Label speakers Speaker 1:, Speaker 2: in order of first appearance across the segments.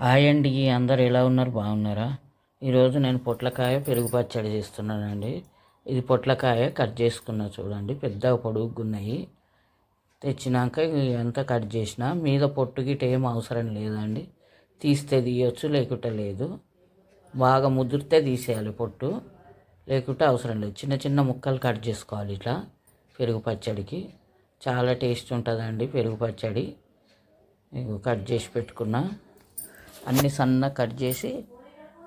Speaker 1: Hi అండి అందరు ఎలా ఉన్నారు? బాగున్నారా? ఈరోజు నేను పొట్లకాయ పెరుగు పచ్చడి చేస్తున్నానండి. ఇది పొట్లకాయ కట్ చేసుకున్నా చూడండి. పెద్దగా పొడుగున్నాయి. తెచ్చినాక అంతా కట్ చేసిన మీద పొట్టు గిట్ట ఏం అవసరం లేదండి. తీస్తే తీయొచ్చు లేకుంటే లేదు. బాగా ముదిరితే తీసేయాలి పొట్టు. లేకుంటే అవసరం లేదు. చిన్న చిన్న ముక్కలు కట్ చేసుకోవాలి ఇట్లా పెరుగు పచ్చడికి. చాలా టేస్ట్ ఉంటుందండి పెరుగు పచ్చడి. కట్ చేసి పెట్టుకున్నా. అన్ని సన్న కట్ చేసి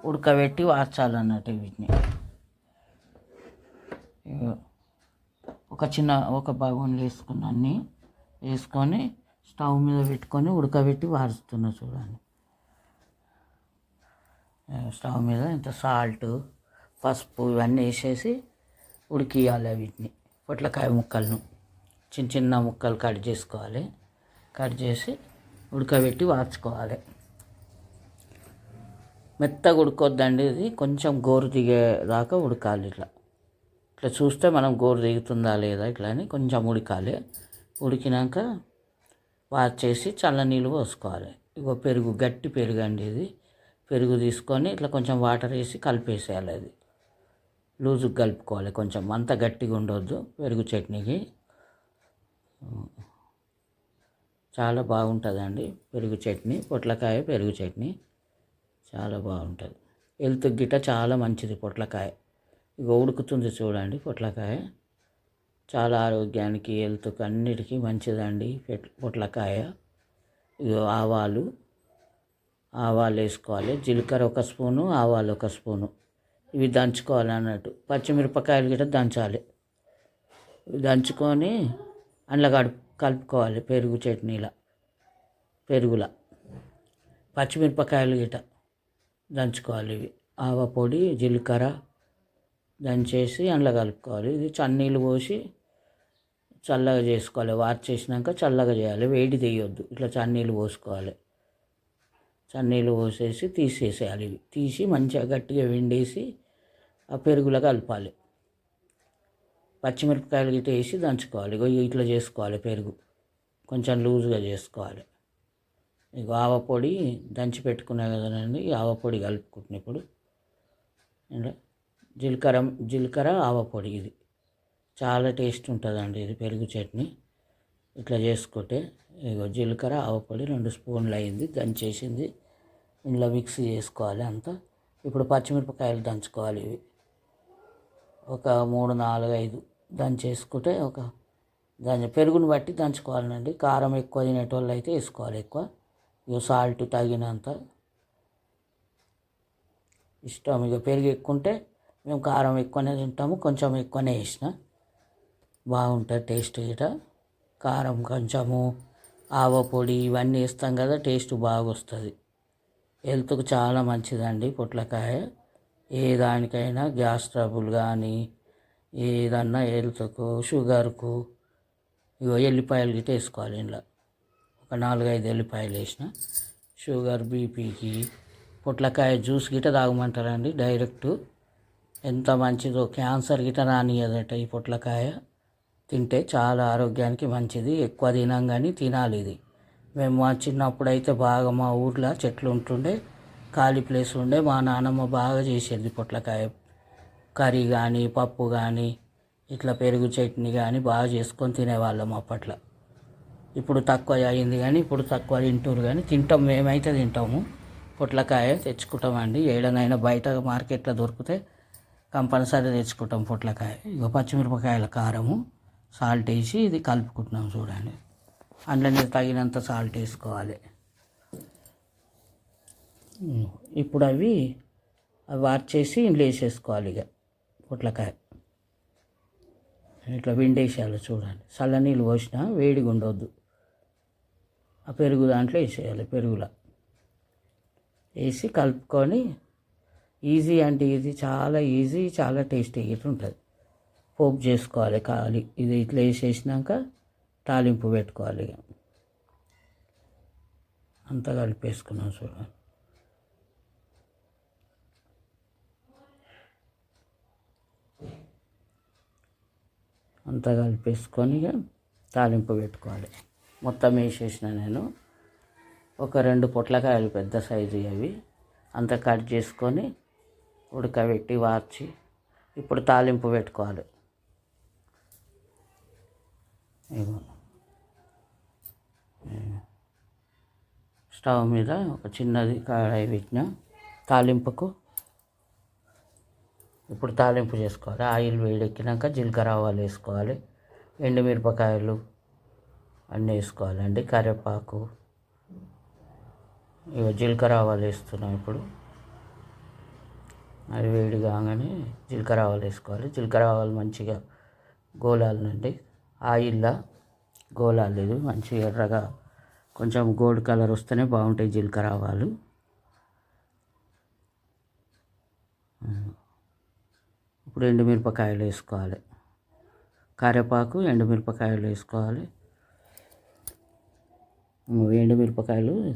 Speaker 1: ఉడకబెట్టి వార్చాలన్నట్టు వీటిని. ఒక చిన్న ఒక బగోన్లు వేసుకున్న అన్నీ వేసుకొని స్టవ్ మీద పెట్టుకొని ఉడకబెట్టి వారుస్తున్నా చూడండి. స్టవ్ మీద ఇంత సాల్ట్ పసుపు ఇవన్నీ వేసేసి ఉడికియాలి వీటిని. పొట్లకాయ ముక్కలను చిన్న చిన్న ముక్కలు కట్ చేసుకోవాలి. కట్ చేసి ఉడకబెట్టి వార్చుకోవాలి. మెత్తగా ఉడకొద్దండి ఇది. కొంచెం గోరు దిగేదాకా ఉడకాలి ఇట్లా. ఇట్లా చూస్తే మనం గోరు దిగుతుందా లేదా ఇట్లా అని కొంచెం ఉడకాలి. ఉడికినాక వార్చేసి చల్ల నీళ్ళు పోసుకోవాలి. ఇగో పెరుగు గట్టి పెరుగు అండి ఇది. పెరుగు తీసుకొని ఇట్లా కొంచెం వాటర్ వేసి కలిపేసేయాలి అది. లూజుగా కలుపుకోవాలి కొంచెం. అంత గట్టిగా ఉండొద్దు పెరుగు చట్నీకి. చాలా బాగుంటుందండి పెరుగు చట్నీ పొట్లకాయ పెరుగు చట్నీ. చాలా బాగుంటుంది. హెల్త్ గిట్ట చాలా మంచిది పొట్లకాయ. ఇక ఉడుకుతుంది చూడండి పొట్లకాయ. చాలా ఆరోగ్యానికి హెల్త్కి అన్నిటికీ మంచిదండి పొట్లకాయ. ఇక ఆవాలు. ఆవాలు వేసుకోవాలి. జీలకర్ర ఒక స్పూను ఆవాలు ఒక స్పూను. ఇవి దంచుకోవాలి అన్నట్టు. పచ్చిమిరపకాయలు గిట్ట దంచాలి. ఇవి దంచుకొని అందులో కడుపు కలుపుకోవాలి పెరుగు చట్నీల. పెరుగుల. పచ్చిమిరపకాయలు గిట్ట. దంచుకోవాలి. ఇవి ఆవపొడి జీలకర్ర దంచేసి అందులో కలుపుకోవాలి. ఇది చన్నీళ్ళు పోసి చల్లగా చేసుకోవాలి. వార్ చేసినాక చల్లగా చేయాలి. వేడి తీయొద్దు. ఇట్లా చన్నీళ్ళు పోసుకోవాలి. చన్నీళ్ళు పోసేసి తీసేసేయాలి. ఇవి తీసి మంచిగా గట్టిగా వెండేసి ఆ పెరుగులో కలపాలి. పచ్చిమిరపకాయలు గిట్ట వేసి దంచుకోవాలి. ఇట్లా చేసుకోవాలి పెరుగు. కొంచెం లూజ్గా చేసుకోవాలి. మీకు ఆవపొడి దంచి పెట్టుకునే కదండి ఈ ఆవ ఇప్పుడు. జీలకర్ర జీలకర్ర ఆవపొడి ఇది. చాలా టేస్ట్ ఉంటుందండి ఇది పెరుగు చట్నీ. ఇట్లా చేసుకుంటే ఇగో జీలకర్ర ఆవపొడి రెండు స్పూన్లు అయింది దంచేసింది. ఇందులో మిక్స్ చేసుకోవాలి అంతా. ఇప్పుడు పచ్చిమిరపకాయలు దంచుకోవాలి ఇవి. ఒక మూడు నాలుగు ఐదు దంచేసుకుంటే ఒక దాని పెరుగుని బట్టి దంచుకోవాలండి. కారం ఎక్కువ తినేటోళ్ళు అయితే వేసుకోవాలి ఎక్కువ. ఇక సాల్ట్ తగినంత ఇష్టం. ఇక పెరుగు ఎక్కుంటే మేము కారం ఎక్కువనే తింటాము కొంచెం ఎక్కువనే వేసిన బాగుంటుంది టేస్ట్ ఇట కారం కొంచెము ఆవ పొడి ఇవన్నీ వేస్తాం కదా టేస్ట్ బాగా వస్తుంది హెల్త్కు చాలా మంచిదండి పొట్లకాయ. ఏ దానికైనా గ్యాస్ ట్రబుల్ కానీ ఏదన్నా హెల్త్కు షుగర్కు ఇగో ఎల్లిపాయలు గిట్ట వేసుకోవాలి ఇంట్లో ఒక నాలుగైదు ఎల్లిపాయలు వేసిన. షుగర్ బీపీకి పొట్లకాయ జ్యూస్ గిట్ట తాగమంటారండి డైరెక్ట్. ఎంత మంచిదో క్యాన్సర్ గిట్ట రానియదట ఈ పొట్లకాయ. తింటే చాలా ఆరోగ్యానికి మంచిది ఎక్కువ తినంగానే కానీ తినాలి ఇది. మేము మా చిన్నప్పుడు అయితే బాగా మా ఊర్లో చెట్లు ఉంటుండే ఖాళీ ప్లేస్ ఉండే మా నాన్నమ్మ బాగా చేసేది పొట్లకాయ. కర్రీ కానీ పప్పు కానీ ఇట్లా పెరుగు చట్నీ కానీ బాగా చేసుకొని తినేవాళ్ళం అప్పట్లో. ఇప్పుడు తక్కువ అయింది కానీ ఇప్పుడు తక్కువ తింటున్నారు కానీ తింటాం మేమైతే తింటాము. పొట్లకాయ తెచ్చుకుంటామండి. ఏడనైనా బయట మార్కెట్లో దొరికితే కంపల్సరీ తెచ్చుకుంటాం పొట్లకాయ. ఇక పచ్చిమిరపకాయల కారము సాల్ట్ వేసి ఇది కలుపుకుంటున్నాం చూడండి. అందులోనే తగినంత సాల్ట్ వేసుకోవాలి. ఇప్పుడు అవి అవి వార్చేసి ఇంట్లో వేసేసుకోవాలి ఇక పొట్లకాయ. ఇట్లా విండేసేయాలి చూడండి. చల్ల నీళ్ళు పోసినా వేడిగా ఉండొద్దు. ఆ పెరుగు దాంట్లో వేసేయాలి పెరుగులో. వేసి కలుపుకొని ఈజీ అంటే ఇది చాలా ఈజీ చాలా టేస్టీ ఇట్లా ఉంటుంది. పోపు చేసుకోవాలి కాలి ఇది ఇట్లా వేసేసినాక తాలింపు పెట్టుకోవాలి ఇక. అంతా కలిపేసుకున్నాం చూడండి అంతా కలిపేసుకొని ఇక తాలింపు పెట్టుకోవాలి. మొత్తం వేసేసిన నేను. ఒక రెండు పొట్లకాయలు పెద్ద సైజు అవి. అంత కట్ చేసుకొని ఉడకబెట్టి వార్చి ఇప్పుడు తాలింపు పెట్టుకోవాలి. స్టవ్ మీద ఒక చిన్నది కడాయి పెట్టిన తాలింపుకు ఇప్పుడు తాలింపు చేసుకోవాలి. ఆయిల్ వేడెక్కినాక జీలకర్ర ఆవాలు వేసుకోవాలి. ఎండుమిరపకాయలు అన్నీ వేసుకోవాలండి. కరివేపాకు ఇక జీలకర్ర ఆవాలు వేస్తున్నాం ఇప్పుడు. అది వేడి కాగానే జీలకర్ర ఆవాలు వేసుకోవాలి. జీలకర్ర ఆవాలు మంచిగా గోలాలండి ఆయిల్లో గోలాలు ఇది మంచిగా ఎర్రగా కొంచెం గోల్డ్ కలర్ వస్తేనే బాగుంటాయి జీలకర్ర ఆవాలు. ఇప్పుడు ఎండుమిరపకాయలు వేసుకోవాలి. కరివేపాకు ఎండుమిరపకాయలు వేసుకోవాలి. ఎండుమిరపకాయలు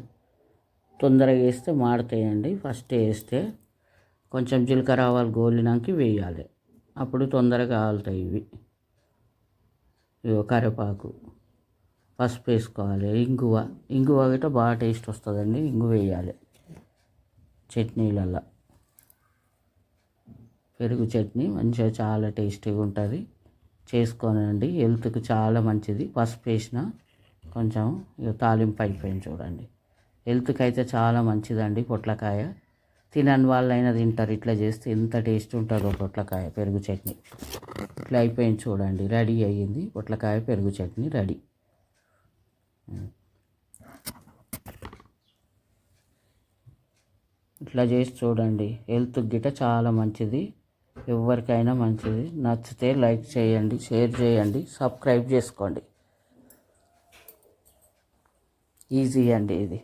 Speaker 1: తొందరగా వేస్తే మాడతాయండి. ఫస్ట్ వేస్తే కొంచెం జీలకర్ర ఆవాలు గోలినాక వేయాలి. అప్పుడు తొందరగా ఆలుతాయి ఇవి. ఇగో కరివేపాకు పసుపు వేసుకోవాలి. ఇంగువ ఇంగువ గిట్ట బాగా టేస్ట్ వస్తుందండి. ఇంగువ వేయాలి చట్నీలలో పెరుగు చట్నీ మంచిగా చాలా టేస్టీగా ఉంటుంది. చేసుకోనండి. హెల్త్కి చాలా మంచిది. పసుపు వేసిన కొంచెం తాలింపు అయిపోయింది చూడండి. హెల్త్కి అయితే చాలా మంచిదండి పొట్లకాయ. తినని వాళ్ళైనా తింటారు. ఇట్లా చేస్తే ఎంత టేస్ట్ ఉంటుందో పొట్లకాయ పెరుగు చట్నీ. ఇట్లా అయిపోయింది చూడండి. రెడీ అయ్యింది పొట్లకాయ పెరుగు చట్నీ రెడీ. ఇట్లా చేసి చూడండి. హెల్త్ గిట చాలా మంచిది. ఎవరికైనా మంచిది. నచ్చితే లైక్ చేయండి షేర్ చేయండి సబ్స్క్రైబ్ చేసుకోండి. ఈజీ అండి ఇది